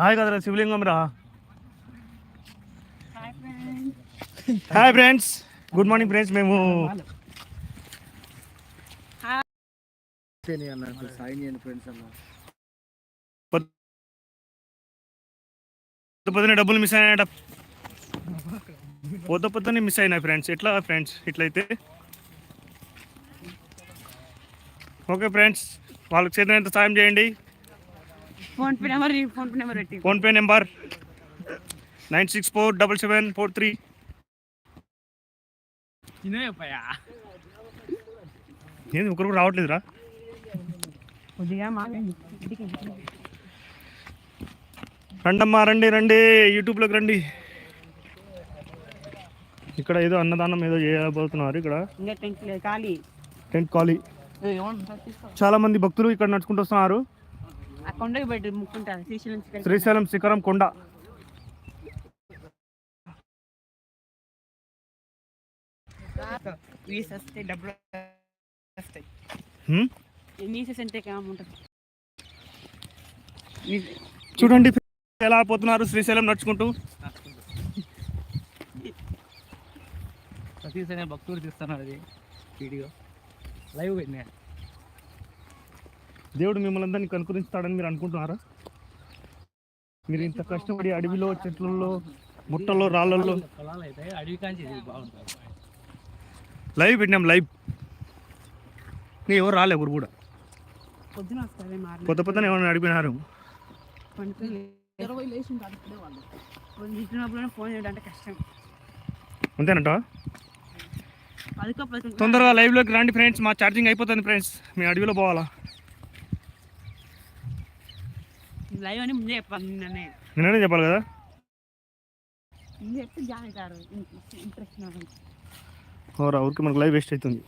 Hi కదరా శివలింగం రా. Hi friends good morning friends మేము పొద్దునే డబ్బులు మిస్ అయినాయట. పొద్దు పొద్దునే మిస్ అయినాయి ఫ్రెండ్స్. ఎట్లా ఫ్రెండ్స్? ఇట్లయితే? ఓకే ఫ్రెండ్స్ వాళ్ళకి చేరినంత సాయం చేయండి. PhonePe number PhonePe number పెట్టి. PhonePe number nine six four double seven four three. ఏంది ఒకరు కూడా రావట్లేదురా? కొద్దిగా రండమ్మా రండి రండి. యూట్యూబ్లోకి రండి. ఇక్కడ ఏదో అన్నదానం ఏదో చేయబోతున్నారు ఇక్కడ. ఇంకా టెంట్ ఖాళీ. టెంట్ కాలీ చాలా మంది భక్తులు ఇక్కడ నడుచుకుంటూ వస్తున్నారు. కొండకి పెట్టి ముక్కుంటారు. శ్రీశైలం చికెన్ శ్రీశైలం శిఖరం కొండ. వీస్ వస్తే డబ్బులు వస్తాయి. హ్మ్? నీసెస్ అంటే ఉంటుంది. చూడండి ఎలా పోతున్నారు శ్రీశైలం నడుచుకుంటూ. సతీష్ అనే భక్తుడు తీస్తున్నాడు అది వీడియో. లైవ్ పెట్టినా. దేవుడు మిమ్మల్ని అందరినీ కనుకరిస్తాడని మీరు అనుకుంటున్నారా? మీరు ఇంత కష్టపడి అడవిలో చెట్లలో ముట్టల్లో రాళ్ళల్లో లైవ్ పెట్టినాం లైవ్. నీ ఎవరు రాలే ఎవరు కూడా? పొద్దున కొత్త కొత్తనే ఏమైనా అడిగినారు? అంతేనంట? తొందరగా లైవ్లోకి రండి ఫ్రెండ్స్ మా ఛార్జింగ్ అయిపోతుంది ఫ్రెండ్స్. మీ అడవిలో పోవాలా? లైవ్ అని ముందే చెప్పాలి నిన్ననే. నిన్ననే చెప్పాలి కదా? చెప్తే జాయిన్ ఇంట్రెస్ట్ ఊరికి మనకు లైవ్ వేస్ట్ అవుతుంది.